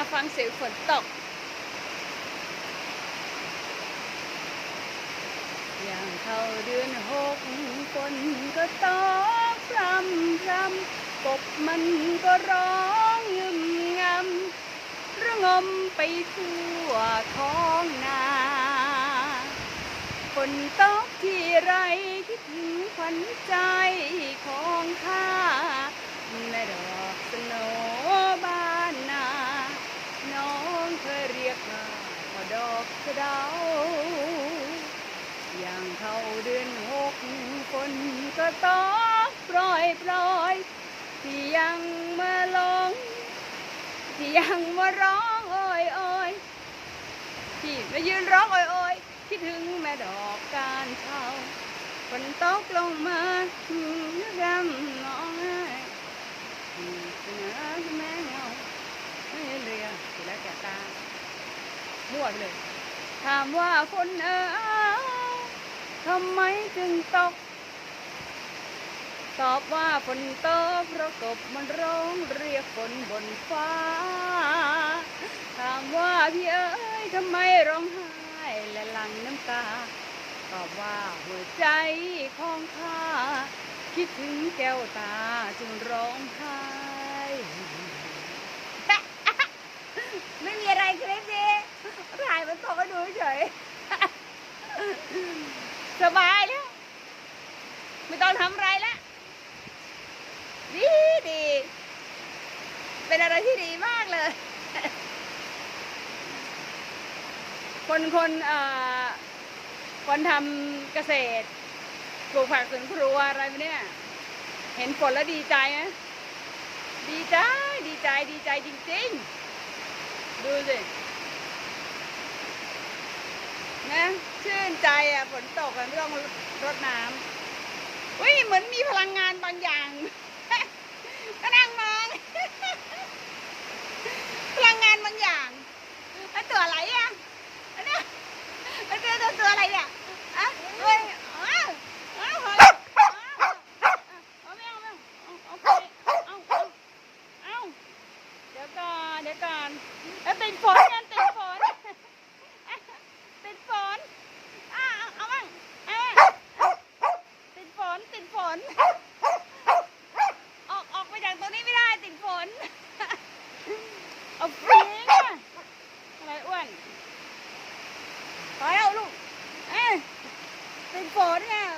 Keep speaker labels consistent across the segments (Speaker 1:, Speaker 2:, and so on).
Speaker 1: าฟังเสียงฝนตกอย่างเข้าเดือนหกฝนก็ตกพรำพรำกบมันก็ร้องงึมงำระงมไปทั่วท้องนาฝนตกที่ไรคิดถึงขวัญใจของข้าแม่ดอกสนบ้านนา น้องเคยเรียกข้าว่าดอก สะเดาอย่างเข้าเดือนหกฝนก็ตกปล่อยปล่อยที่ยังมาลงที่ยังมาร้องโอยโอยที่มายืนร้องโอยโอยคิดถึงแม่ดอกการเช่าฝนตกลงมารำน้องไห้เสนอแม่เงาไม่เรือแล้วแกตามั่วไปเลย ถามว่าฝนเออทำไมจึงตก ตอบว่าฝนตกเพราะกบมันร้องเรียกฝนบนฟ้า ถามว่าพี่เอ๋ยทำไมร้องไห้และหลั่งน้ำตา ตอบว่าหัวใจของข้าคิดถึงแก้วตาจึงร้องไห้ไม่มีอะไรคลิปนี้ ถ่ายมันตกก็ดูเฉย สบายแล้ว ไม่ต้องทำอะไรแล้วดีดี เป็นอะไรที่ดีมากเลย คนคนเอ่อคนทำเกษตร ปลูกผักสวนครัวอะไรเนี่ย เห็นฝนแล้วดีใจไหมดีใจ ดีใจ ดีใจจริง ๆ ดูสิ นะชื่นใจอะฝนตกไม่ต้องรดน้ำอุ้ยเหมือนมีพลังงานบางอย่างก็นั่งมอง พลังงานบางอย่างไอ้ตัวอะไรอะอันเนี้ยไอ้ตัวตัวอะไรเนี่ยอะเฮ้ยอ้าวอ้าวเฮ้ยอ้าวเอเดี๋ยวก่อนเดี๋ยวก่อนแล้วติดฝนกันติดฝน ติดฝนอะเอาเอามั่งเอามั่งติดฝน ติดฝน ออก ออกไปจากตรงนี้ไม่ได้ ติดฝน เอาฟิงอะอะไรอ้วน ไปเอาลูกเอ้ยติดฝนเนี่ย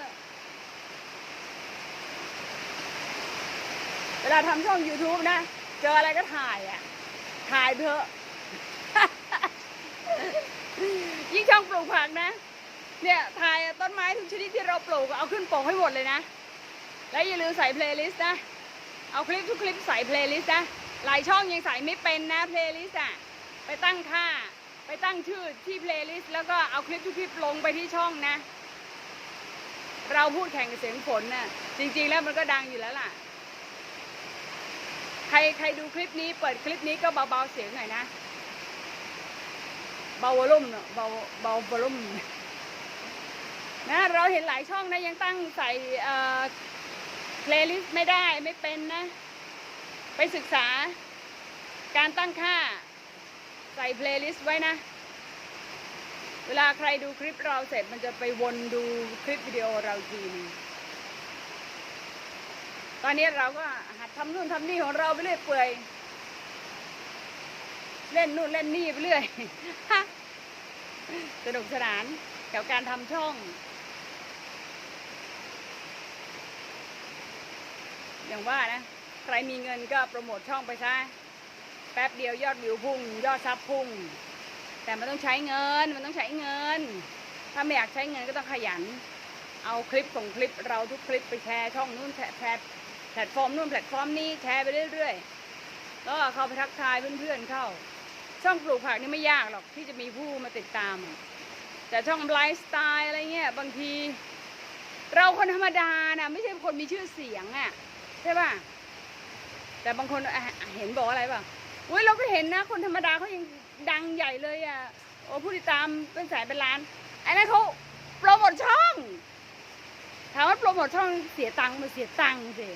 Speaker 1: เวลาทำช่อง YouTube นะ เจออะไรก็ถ่ายอะ ถ่ายเถอะยิ่งช่องปลูกผักนะ เนี่ยถ่ายต้นไม้ทุกชนิดที่เราปลูกเอาขึ้นปกให้หมดเลยนะ แล้วอย่าลืมใส่เพลย์ลิสต์นะ เอาคลิปทุกคลิปใส่เพลย์ลิสต์นะ หลายช่องยังใส่ไม่เป็นนะเพลย์ลิสต์อะ ไปตั้งค่า ตั้งชื่อที่เพลย์ลิสต์แล้วก็เอาคลิปทุกคลิปลงไปที่ช่องนะ เราพูดแข่งกับเสียงฝนน่ะจริง ๆ แล้วมันก็ดังอยู่แล้วล่ะ ใครใครดูคลิปนี้เปิดคลิปนี้ก็เบาๆเสียงหน่อยนะเบาวอลลุ่มเนอะเบาเบาวอลลุ่มนะเราเห็นหลายช่องนะยังตั้งใส่เอ่อเพลย์ลิสต์ไม่ได้ไม่เป็นนะ ไปศึกษาการตั้งค่า ใส่เพลย์ลิสต์ไว้นะ เวลาใครดูคลิปเราเสร็จมันจะไปวนดูคลิปวิดีโอเราทีนึงตอนนี้เราก็หัดทำนู่นทำนี่ของเราไปเรื่อยเปื่อย เล่นนู่นเล่นนี่ไปเรื่อยสนุกสนานกับการทำช่องอย่างว่านะ ใครมีเงินก็โปรโมทช่องไปซะ แป๊บเดียวยอดวิวพุ่ง ยอดซับพุ่ง แต่มันต้องใช้เงินมันต้องใช้เงิน ถ้าไม่อยากใช้เงินก็ต้องขยัน เอาคลิปส่งคลิปเราทุกคลิปไปแชร์ช่องนู้นแชร์แพลตฟอร์มนู้นแพลตฟอร์มนี้แชร์ไปเรื่อยๆแล้วก็เข้าไปทักทายเพื่อนๆเข้า ช่องปลูกผักนี่ไม่ยากหรอกที่จะมีผู้มาติดตาม แต่ช่องไลฟ์สไตล์อะไรเงี้ยบางที เราคนธรรมดานะไม่ใช่คนมีชื่อเสียงอะใช่ป่ะแต่บางคนเห็นบอกอะไรป่ะ อุ้ยเราก็เห็นนะ คนธรรมดาเขายังดังใหญ่เลยอะโอ้ผู้ติดตามเป็นแสนเป็นล้านไอ้นั่นเขาโปรโมทช่องถามว่าโปรโมทช่องเสียตังค์มันเสียตังค์สิ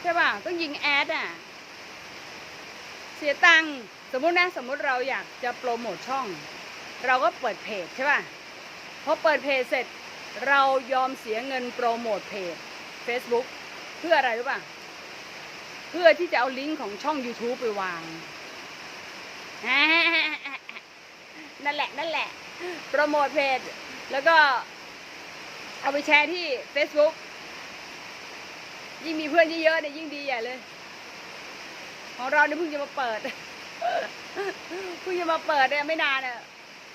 Speaker 1: ใช่ป่ะต้องยิงแอดอะเสียตังค์สมมุตินะสมมุติเราอยากจะโปรโมทช่อง เราก็เปิดเพจใช่ป่ะพอเปิดเพจเสร็จ เรายอมเสียเงินโปรโมทเพจ Facebook เพื่ออะไรรู้ป่ะ พื่อที่จะเอาลิงก์ของช่อง YouTube ไปวาง นั่นแหละ นั่นแหละ โปรโมทเพจ แล้วก็เอาไปแชร์ที่ Facebook ยิ่งมีเพื่อนเยอะๆเนี่ยยิ่งดีใหญ่เลย ของเราเนี่ยเพิ่งจะมาเปิด เพิ่งจะมาเปิดเนี่ยไม่นานอะ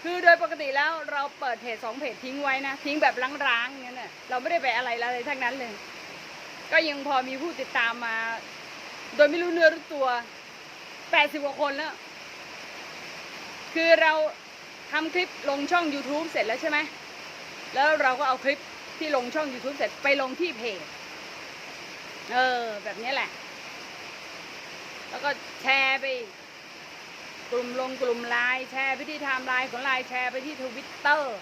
Speaker 1: คือโดยปกติแล้วเราเปิดเพจสองเพจทิ้งไว้นะ ทิ้งแบบร้างๆอย่างนั้นน่ะเราไม่ได้ไปอะไรอะไรทั้งนั้นเลย ก็ยังพอมีผู้ติดตามมา โดยไม่รู้เนื้อรู้ตัวแปดสิบกว่าคนแล้ว คือเราทำคลิปลงช่อง YouTube เสร็จแล้วใช่ไหม แล้วเราก็เอาคลิปที่ลงช่อง YouTube เสร็จไปลงที่เพจ เออ แบบนี้แหละ แล้วก็แชร์ไป กลุ่มลงกลุ่มไลน์แชร์ไปที่ไทม์ไลน์ของไลน์แชร์ไปที่ทวิตเตอร์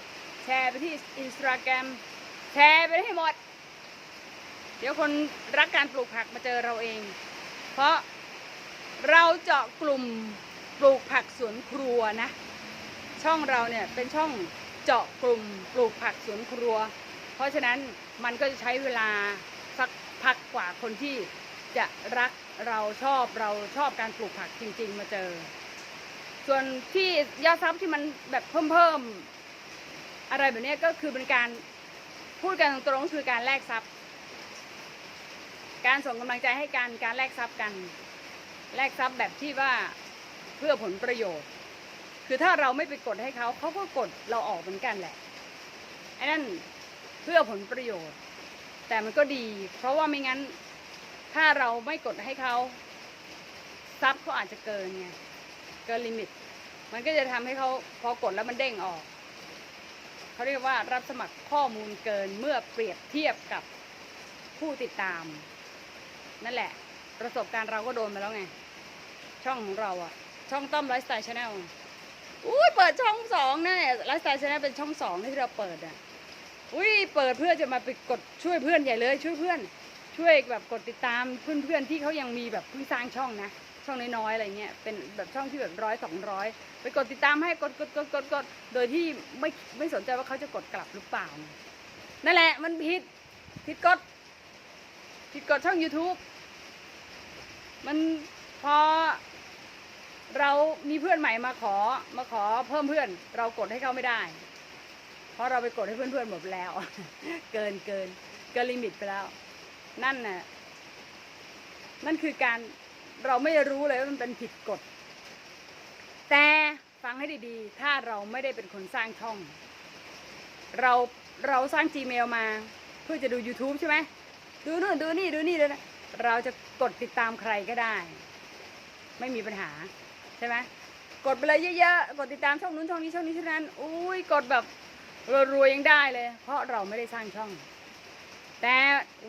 Speaker 1: แชร์ไปที่อินสตาแกรมแชร์ไปให้หมด เดี๋ยวคนรักการปลูกผักมาเจอเราเอง เพราะเราเจาะกลุ่มปลูกผักสวนครัวนะ ช่องเราเนี่ยเป็นช่องเจาะกลุ่มปลูกผักสวนครัว เพราะฉะนั้นมันก็จะใช้เวลาสักพักกว่าคนที่จะรักเราชอบเราชอบการปลูกผักจริง ๆ มาเจอ ส่วนที่ยอดซับที่มันแบบเพิ่มเพิ่มๆอะไรแบบนี้ก็คือเป็นการพูดกันตรงๆคือการแลกทรัพย์ การส่งกำลังใจให้กันการแลกทรัพย์กัน แลกทรัพย์แบบที่ว่าเพื่อผลประโยชน์ คือถ้าเราไม่ไปกดให้เขาเขาก็กดเราออกเหมือนกันแหละไอ้นั่นเพื่อผลประโยชน์ แต่มันก็ดี เพราะว่าไม่งั้นถ้าเราไม่กดให้เขาทรัพย์เขาอาจจะเกินไงเกินลิมิต มันก็จะทำให้เขาพอกดแล้วมันเด้งออกเขาเรียกว่ารับสมัครข้อมูลเกินเมื่อเปรียบเทียบกับผู้ติดตาม นั่นแหละ ประสบการณ์เราก็โดนมาแล้วไง ช่องของเราอะช่องต้อมไลฟ์สไตล์ชาแนลอุ้ยเปิดช่องสองนี่ไลฟ์สไตล์ชาแนลเป็นช่องสองที่เราเปิดอะอุ้ยเปิดเพื่อจะมาไปกดช่วยเพื่อนใหญ่เลย ช่วยเพื่อน ช่วยแบบกดติดตามเพื่อนๆที่เขายังมีแบบเพิ่งสร้างช่องนะช่องน้อยๆอะไรเงี้ยเป็นแบบช่องที่แบบร้อยสองร้อยไปกดติดตามให้กดกดกดกดกดโดยที่ไม่ไม่สนใจว่าเขาจะกดกลับหรือเปล่า นั่นแหละมันผิดผิดกฎ ผิดกฎช่อง YouTube มันพอเรามีเพื่อนใหม่มาขอมาขอเพิ่มเพื่อน เรากดให้เขาไม่ได้ เพราะเราไปกดให้เพื่อนๆหมดแล้ว เกินเกินเกินลิมิตไปแล้ว นั่นน่ะนั่นคือการเราไม่รู้เลยว่ามันเป็นผิดกฎ แต่ฟังให้ดีๆ ถ้าเราไม่ได้เป็นคนสร้างช่อง เราเราสร้าง Gmail มาเพื่อจะดู YouTube ใช่ไหม ดูนู่นดูนี่ดูนี่ดูนะเราจะกดติดตามใครก็ได้ ไม่มีปัญหาใช่ไหมกดไปเลยเยอะๆกดติดตามช่องนู้นช่องนี้ช่องนี้ช่องนั้นอุ้ยกดแบบรวยๆยังได้เลย เพราะเราไม่ได้สร้างช่อง แต่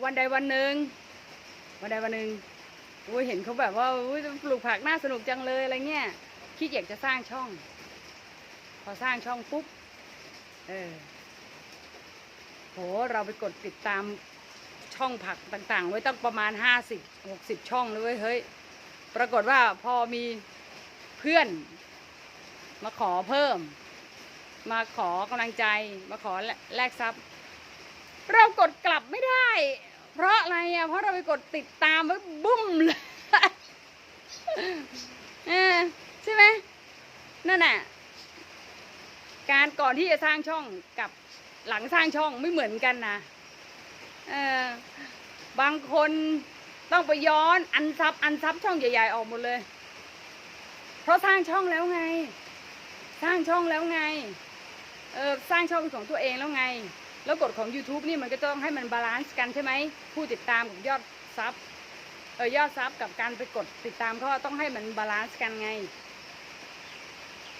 Speaker 1: วันใดวันหนึ่งวันใดวันหนึ่งโอ้ยเห็นเขาแบบว่าอุ้ยปลูกผักน่าสนุกจังเลยอะไรเงี้ยคิดอยากจะสร้างช่อง พอสร้างช่องปุ๊บเออโหเราไปกดติดตาม ช่องผักต่างๆ ไว้ตั้งประมาณห้าสิบหกสิบช่องเลยเฮ้ย ปรากฏว่าพอมีเพื่อน มาขอเพิ่ม มาขอกำลังใจ มาขอแลกทรัพย์ เรากดกลับไม่ได้ เพราะอะไรอะ เพราะเราไปกดติดตามไว้บุ้มเลยใช่ไหมนั่นน่ะการก่อนที่จะสร้างช่องกับหลังสร้างช่องไม่เหมือนกันนะ บางคนต้องไปย้อนอันซับอันซับช่องใหญ่ ๆ ออกหมดเลย เพราะสร้างช่องแล้วไง สร้างช่องแล้วไงเออสร้างช่องของตัวเองแล้วไง แล้วกฎของ YouTube นี่มันก็ต้องให้มันบาลานซ์กันใช่ไหมผู้ติดตามกับยอดซับเออยอดซับกับการไปกดติดตามเขาต้องให้มันบาลานซ์กันไง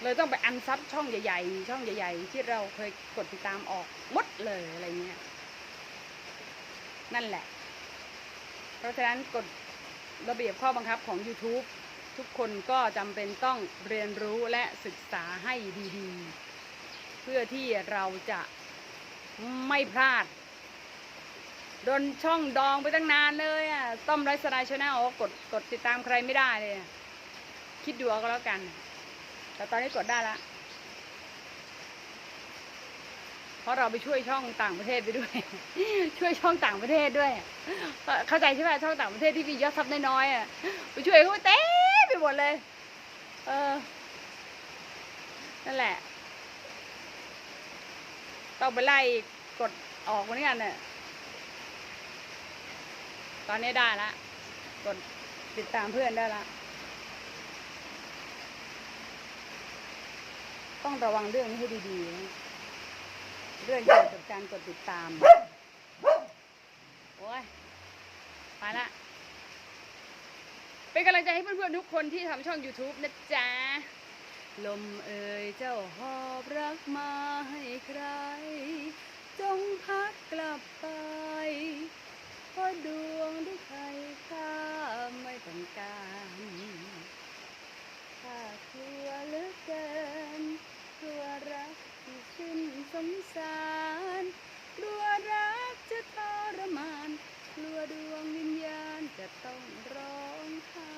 Speaker 1: เลยต้องไปอันซับช่องใหญ่ ๆ ช่องใหญ่ ๆ ที่เราเคยกดติดตามออกหมดเลยอะไรเงี้ย นั่นแหละ เพราะฉะนั้นกฎระเบียบข้อบังคับของ YouTube ทุกคนก็จำเป็นต้องเรียนรู้และศึกษาให้ดีๆ เพื่อที่เราจะไม่พลาดโดนช่องดองไปตั้งนานเลยอะ ต้อมไรสไลด์ชาแนลกดกดติดตามใครไม่ได้เลย คิดดูเอาก็แล้วกัน แต่ตอนนี้กดได้ละ เพ ราะเราไปช่วยช่องต่างประเทศไปด้วย ช่วยช่องต่างประเทศด้วย เข้าใจใช่ไหมช่องต่างประเทศที่มียอดซับน้อยๆอะไปช่วยเขาเต้ไปหมดเลย เออนั่นแหละ ต้องไปไล่กดออกเหมือนกันเนี่ยตอนนี้ได้ละกดติดตามเพื่อนได้ละต้องระวังเรื่องนี้ให้ดีๆ เรื่องเกี่ยวกับการกดติดตาม โอ้ยไปละ เป็นกำลังใจให้เพื่อนๆทุกคนที่ทำช่อง YouTube นะจ๊ะ ลมเอ่ยเจ้าหอบรักมาให้ใคร จงพัดกลับไปเพราะดวงที่ใครข้าไม่งการ ข้ากลัวเหลือเกิน กลัวรักที่สิ้นสงสาร กลัวรักจะทรมาน กลัวดวงวิญญาณจะต้องร้องไห้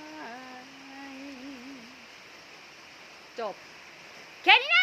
Speaker 1: จบ แค่นี้นะ